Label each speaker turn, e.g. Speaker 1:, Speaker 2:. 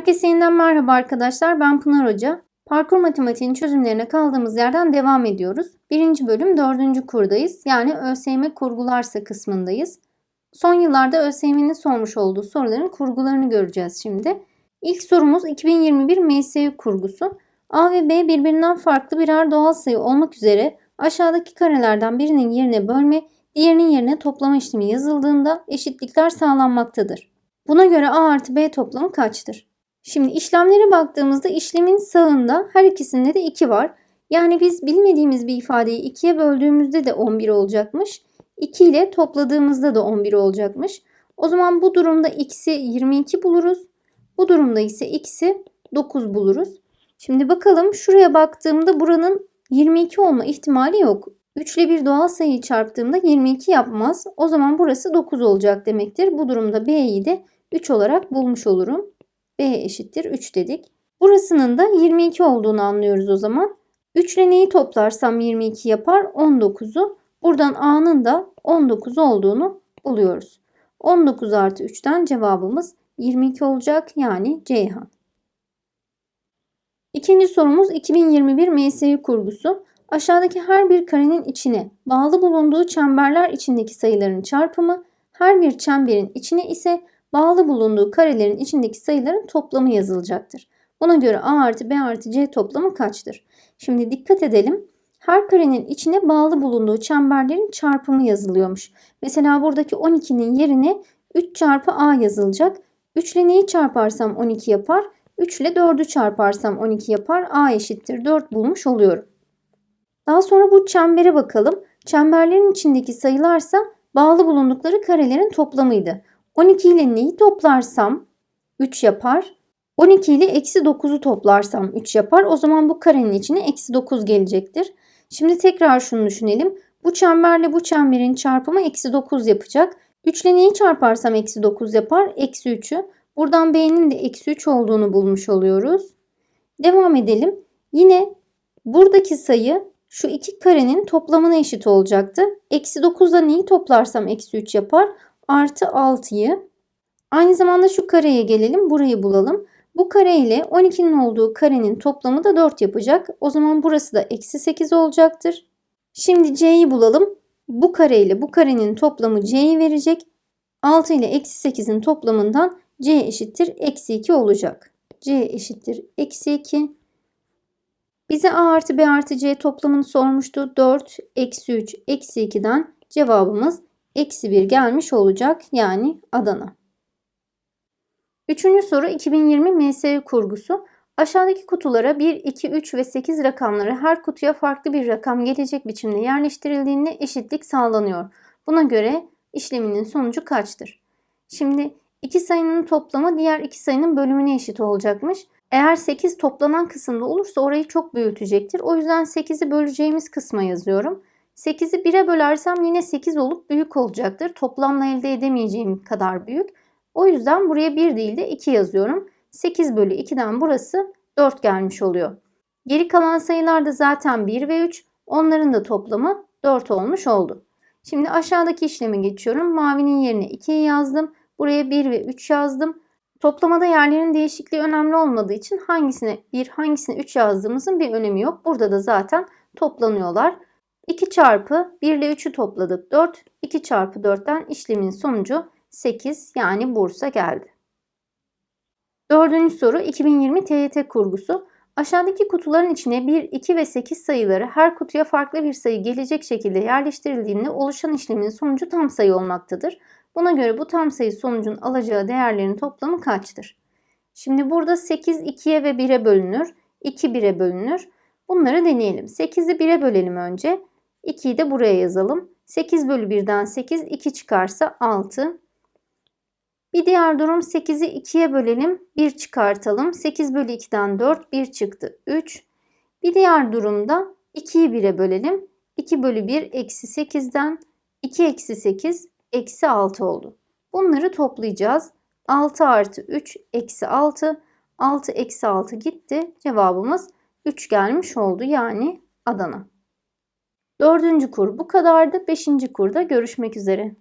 Speaker 1: Herkese yeniden merhaba arkadaşlar. Ben Pınar Hoca. Parkur matematiğinin çözümlerine kaldığımız yerden devam ediyoruz. Birinci bölüm dördüncü kurdayız. Yani ÖSYM kurgularsa kısmındayız. Son yıllarda ÖSYM'nin sormuş olduğu soruların kurgularını göreceğiz şimdi. İlk sorumuz 2021 MSU kurgusu. A ve B birbirinden farklı birer doğal sayı olmak üzere aşağıdaki karelerden birinin yerine bölme, diğerinin yerine toplama işlemi yazıldığında eşitlikler sağlanmaktadır. Buna göre A artı B toplamı kaçtır? Şimdi işlemlere baktığımızda işlemin sağında her ikisinde de 2 var. Yani biz bilmediğimiz bir ifadeyi 2'ye böldüğümüzde de 11 olacakmış. 2 ile topladığımızda da 11 olacakmış. O zaman bu durumda x'i 22 buluruz. Bu durumda ise x'i 9 buluruz. Şimdi bakalım şuraya baktığımda buranın 22 olma ihtimali yok. 3 ile bir doğal sayıyı çarptığımda 22 yapmaz. O zaman burası 9 olacak demektir. Bu durumda b'yi de 3 olarak bulmuş olurum. B eşittir 3 dedik. Burasının da 22 olduğunu anlıyoruz o zaman. 3 ile neyi toplarsam 22 yapar? 19'u. Buradan a'nın da 19 olduğunu buluyoruz. 19 artı 3'ten cevabımız 22 olacak yani Ceyhan. İkinci sorumuz 2021 MSU kurgusu. Aşağıdaki her bir karenin içine bağlı bulunduğu çemberler içindeki sayıların çarpımı, her bir çemberin içine ise bağlı bulunduğu karelerin içindeki sayıların toplamı yazılacaktır. Buna göre A artı B artı C toplamı kaçtır? Şimdi dikkat edelim. Her karenin içine bağlı bulunduğu çemberlerin çarpımı yazılıyormuş. Mesela buradaki 12'nin yerine 3 çarpı A yazılacak. 3 ile neyi çarparsam 12 yapar? 3 ile 4'ü çarparsam 12 yapar. A eşittir 4 bulmuş oluyorum. Daha sonra bu çembere bakalım. Çemberlerin içindeki sayılarsa bağlı bulundukları karelerin toplamıydı. 12 ile neyi toplarsam 3 yapar. 12 ile eksi 9'u toplarsam 3 yapar. O zaman bu karenin içine eksi 9 gelecektir. Şimdi tekrar şunu düşünelim. Bu çemberle bu çemberin çarpımı eksi 9 yapacak. 3 ile neyi çarparsam eksi 9 yapar? Eksi 3'ü. Buradan b'nin de eksi 3 olduğunu bulmuş oluyoruz. Devam edelim. Yine buradaki sayı şu iki karenin toplamına eşit olacaktı. Eksi 9'da neyi toplarsam eksi 3 yapar? Artı 6'yı. Aynı zamanda şu kareye gelelim. Burayı bulalım. Bu kare ile 12'nin olduğu karenin toplamı da 4 yapacak. O zaman burası da eksi 8 olacaktır. Şimdi c'yi bulalım. Bu kare ile bu karenin toplamı c'yi verecek. 6 ile eksi 8'in toplamından c eşittir eksi 2 olacak. c eşittir eksi 2. Bize a artı b artı c toplamını sormuştu. 4 eksi 3 eksi 2'den cevabımız eksi 1 gelmiş olacak. Yani Adana. Üçüncü soru 2020 MSU kurgusu. Aşağıdaki kutulara 1, 2, 3 ve 8 rakamları her kutuya farklı bir rakam gelecek biçimde yerleştirildiğinde eşitlik sağlanıyor. Buna göre işleminin sonucu kaçtır? Şimdi iki sayının toplamı diğer iki sayının bölümüne eşit olacakmış. Eğer 8 toplanan kısımda olursa orayı çok büyütecektir. O yüzden 8'i böleceğimiz kısma yazıyorum. 8'i 1'e bölersem yine 8 olup büyük olacaktır. Toplamla elde edemeyeceğim kadar büyük. O yüzden buraya 1 değil de 2 yazıyorum. 8 bölü 2'den burası 4 gelmiş oluyor. Geri kalan sayılar da zaten 1 ve 3. Onların da toplamı 4 olmuş oldu. Şimdi aşağıdaki işlemi geçiyorum. Mavinin yerine 2'yi yazdım. Buraya 1 ve 3 yazdım. Toplamada yerlerin değişikliği önemli olmadığı için hangisine 1 hangisine 3 yazdığımızın bir önemi yok. Burada da zaten toplanıyorlar. 2 çarpı 1 ile 3'ü topladık 4. 2 çarpı 4'ten işlemin sonucu 8 yani Bursa geldi. Dördüncü soru 2020 TYT kurgusu. Aşağıdaki kutuların içine 1, 2 ve 8 sayıları her kutuya farklı bir sayı gelecek şekilde yerleştirildiğinde oluşan işlemin sonucu tam sayı olmaktadır. Buna göre bu tam sayı sonucun alacağı değerlerin toplamı kaçtır? Şimdi burada 8 2'ye ve 1'e bölünür. 2 1'e bölünür. Bunları deneyelim. 8'i 1'e bölelim önce. 2'yi de buraya yazalım. 8 bölü 1'den 8 2 çıkarsa 6. Bir diğer durum 8'i 2'ye bölelim. 1 çıkartalım. 8 bölü 2'den 4 1 çıktı 3. Bir diğer durumda 2'yi 1'e bölelim. 2 bölü 1 eksi 8'den 2 eksi 8 eksi 6 oldu. Bunları toplayacağız. 6 artı 3 eksi 6. 6 eksi 6 gitti. Cevabımız 3 gelmiş oldu. Yani Adana. Dördüncü kur bu kadardı. Beşinci kurda görüşmek üzere.